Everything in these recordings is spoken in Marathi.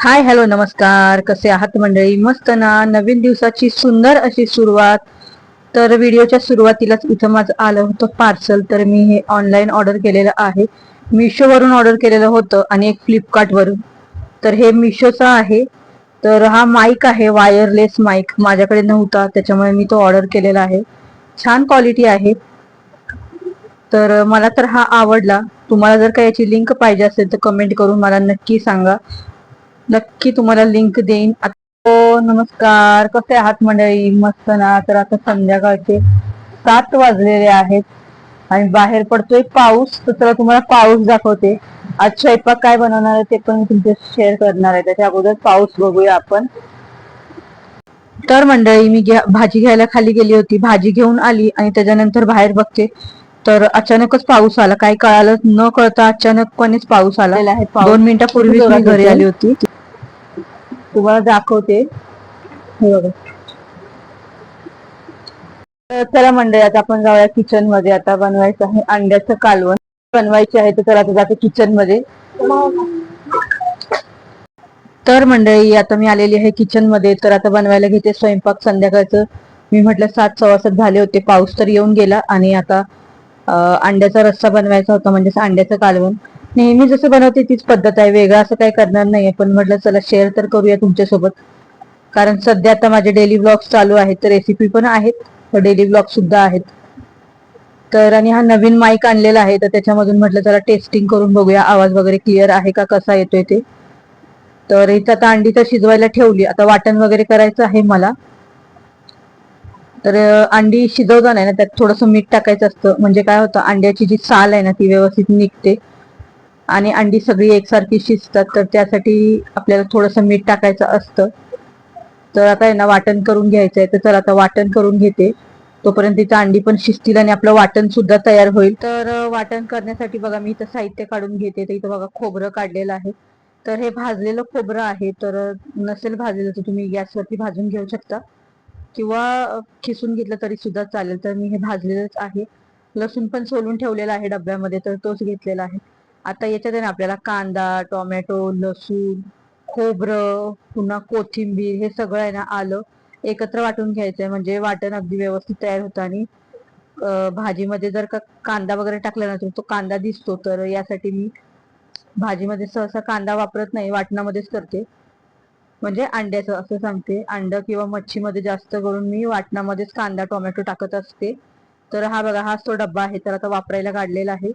हाय हॅलो नमस्कार. कसे आहात मंडळी? मस्त ना? नवीन दिवसाची सुंदर अशी सुरुवात. तर व्हिडिओच्या सुरुवातीलाच इथं माझं आलं होतं पार्सल. तर मी हे ऑनलाईन ऑर्डर केलेलं आहे. मिशोवरून ऑर्डर केलेलं होतं आणि एक फ्लिपकार्टवरून तर हे मिशोचा आहे. तर हा माईक आहे वायरलेस माईक माझ्याकडे नव्हता त्याच्यामुळे मी तो ऑर्डर केलेला आहे. छान क्वालिटी आहे. तर मला तर हा आवडला. तुम्हाला जर का याची लिंक पाहिजे असेल तर कमेंट करून मला नक्की सांगा. नक्की तुम्हाला लिंक देईन. आता- हो नमस्कार. कसे आहात मंडळी? मस्त ना? तर आता संध्याकाळचे सात वाजलेले आहेत. आणि बाहेर पडतोय पाऊस तर चला तुम्हाला पाऊस दाखवते. आज स्वयंपाक काय बनवणार आहे ते पण मी तुमच्याशी शेअर करणार आहे. त्याच्या अगोदर पाऊस बघूया आपण. तर मंडळी मी भाजी घ्यायला खाली गेली होती. भाजी घेऊन आली आणि त्याच्यानंतर बाहेर बघते. तर अचानकच पाऊस आला. काही कळालं न कळता अचानकपणेच पाऊस आला. दोन मिनिटापूर्वी घरी आली होती. तुम्हाला दाखवते. हे बघा. चला मंडळी आता आपण जाऊया किचनमध्ये. आता बनवायचं आहे अंड्याचं कालवण. बनवायचे आहे तर चला आता जाते किचनमध्ये. तर मंडळी आता मी आलेली आहे किचनमध्ये. तर आता बनवायला घेते स्वयंपाक. संध्याकाळचं मी म्हटलं सात सव्वा सात झाले होते. पाऊस तर येऊन गेला आणि आता अंड्याचा रस्सा बनवायचा होता म्हणजे अंड्याचं कालवण. नेहमी जसं बनवते तीच पद्धत आहे. वेगळं असं काही करणार नाहीये. पण म्हटलं चला शेअर तर करूया तुमच्यासोबत. कारण सध्या आता माझे डेली ब्लॉग्स चालू आहेत. तर रेसिपी पण आहेत. हो, डेली ब्लॉग सुद्धा आहेत. तर आणि हा नवीन माईक आणलेला आहे तर त्याच्यामधून म्हटलं त्याला टेस्टिंग करून बघूया. आवाज वगैरे क्लिअर आहे का कसा येतोय ते. तर इथं आता अंडी तर शिजवायला ठेवली. आता वाटण वगैरे करायचं आहे मला. तर अंडी अंडी शिजवताना ना त्यात थोडंसं मीठ टाकायचं असतं. म्हणजे काय होतं अंड्याची जी साल आहे ना ती व्यवस्थित निघते. आणि अंडी सगळी एकसारखी शिजतात. तर त्यासाठी आपल्याला थोडंसं मीठ टाकायचं असतं. तर आता आहे ना वाटण करून घ्यायचं आहे तर चला आता वाटण करून घेते. तोपर्यंत तिथं अंडी पण शिजतील आणि आपलं वाटण सुद्धा तयार होईल. तर वाटण करण्यासाठी बघा मी इथं साहित्य काढून घेते. तर इथं बघा खोबरं काढलेलं आहे. तर हे भाजलेलं खोबरं आहे. तर नसेल भाजलेलं तर तुम्ही गॅसवरती भाजून घेऊ शकता. किंवा खिसून घेतलं तरी सुद्धा चालेल. तर मी हे भाजलेलंच आहे. लसूण पण सोलून ठेवलेला आहे डब्यामध्ये तर तोच घेतलेला आहे. आता याच्यात आहे ना आपल्याला कांदा टोमॅटो लसूण खोबरं पुन्हा कोथिंबीर हे सगळं आहे ना आलं. एकत्र वाटून घ्यायचंय. म्हणजे वाटण अगदी व्यवस्थित तयार होतं आणि भाजीमध्ये जर का कांदा वगैरे टाकला ना तर तो कांदा दिसतो. तर यासाठी मी भाजीमध्ये सहसा कांदा वापरत नाही. वाटणामध्येच करते. म्हणजे अंड्याचं असं सांगते. अंड किंवा मच्छीमध्ये जास्त करून मी वाटणामध्येच कांदा टोमॅटो टाकत असते. तर हा बघा हाच तो डब्बा आहे. तर आता वापरायला काढलेला आहे.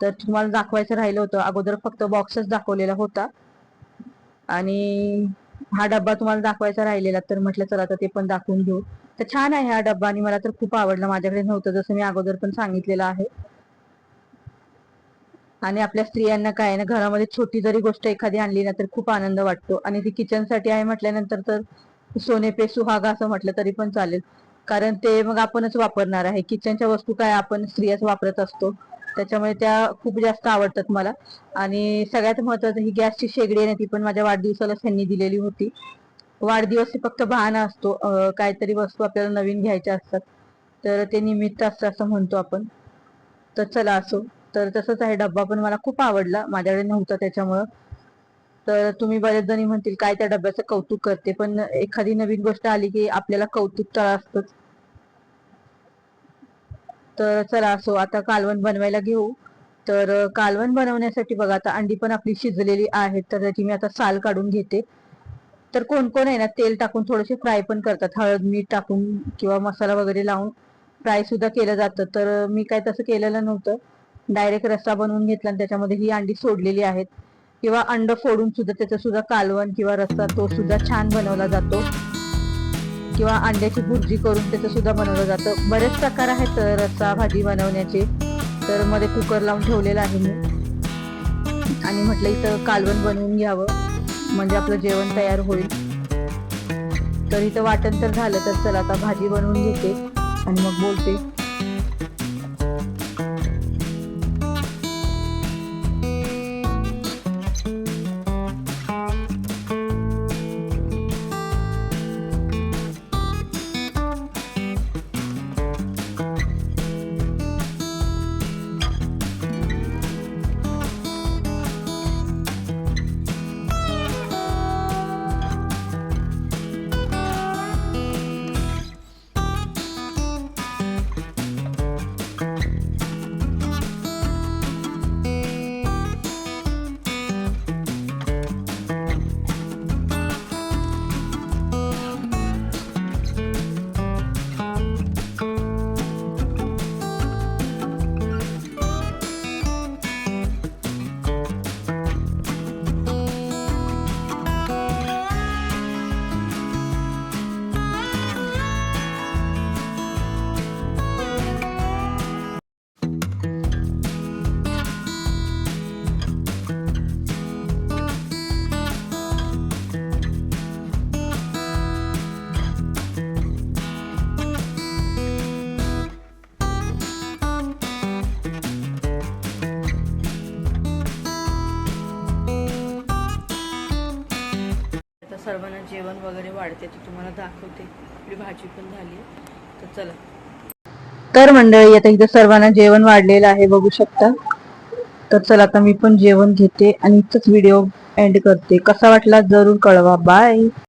तर तुम्हाला दाखवायचं राहिलं होतं. अगोदर फक्त बॉक्सच दाखवलेला होता. आणि हा डब्बा तुम्हाला दाखवायचा राहिलेला तर म्हटलं चला आता ते पण दाखवून घेऊ. तर छान आहे हा डब्बा आणि मला तर खूप आवडला माझ्याकडे नव्हतं जसं मी अगोदर पण सांगितलेलं आहे. आणि आपल्या स्त्रियांना काय आहे ना घरामध्ये छोटी जरी गोष्ट एखादी आणली ना तर खूप आनंद वाटतो. आणि ती किचनसाठी आहे म्हटल्यानंतर तर सोने पे सुहागा असं म्हटलं तरी पण चालेल. कारण ते मग आपणच वापरणार आहे. किचनच्या वस्तू काय आपण स्त्रियाच वापरत असतो. त्याच्यामुळे त्या खूप जास्त आवडतात मला. आणि सगळ्यात महत्वाचं ही गॅसची शेगडी आहे ती पण माझ्या वाढदिवसाला त्यांनी दिलेली होती. वाढदिवस हे फक्त बहाणा असतो. काहीतरी वस्तू आपल्याला नवीन घ्यायच्या असतात. तर ते निमित्त असतं असं म्हणतो आपण. तर चला असो. तर तसंच आहे. डब्बा पण मला खूप आवडला. माझ्याकडे नव्हता त्याच्यामुळं. तर तुम्ही बरेच जणी म्हणतील काय त्या डब्याचं कौतुक करते? पण एखादी नवीन गोष्ट आली की आपल्याला कौतुक तर असतंच. तर चला असो आता कालवण बनवायला घेऊ. तर कालवण बनवण्यासाठी बघा आता अंडी पण आपली शिजलेली आहेत तर त्याची मी आता साल काढून घेते. तर कोण कोण आहे ना तेल टाकून थोडेसे फ्राय पण करतात. हळद मीठ टाकून किंवा मसाला वगैरे लावून फ्राय सुद्धा केलं जातं. तर मी काय तसं केलेलं नव्हतं. डायरेक्ट रस्सा बनवून घेतला आणि त्याच्यामध्ये ही अंडी सोडलेली आहेत. किंवा अंड फोडून सुद्धा त्याचं सुद्धा कालवण किंवा रस्सा तो सुद्धा छान बनवला जातो. किंवा अंड्याची भुर्जी करून त्याचं सुद्धा बनवलं जातं. बरेच प्रकार आहेत रस्सा भाजी बनवण्याचे. तर मध्ये कुकर लावून ठेवलेला आहे मी. आणि म्हटलं इथं कालवण बनवून घ्यावं. म्हणजे आपलं जेवण तयार होईल. तर इथं वाटण तर झालं तर चला आता भाजी बनवून घेते. आणि मग बोलते. वाढते ते तुम्हाला दाखवते. आपली भाजी पण झाली तर चला. तर मंडळी आता इथं सर्वांना जेवण वाढलेलं आहे बघू शकता. तर चला आता मी पण जेवण घेते आणि इथंच व्हिडिओ एंड करते. कसा वाटला जरूर कळवा. बाय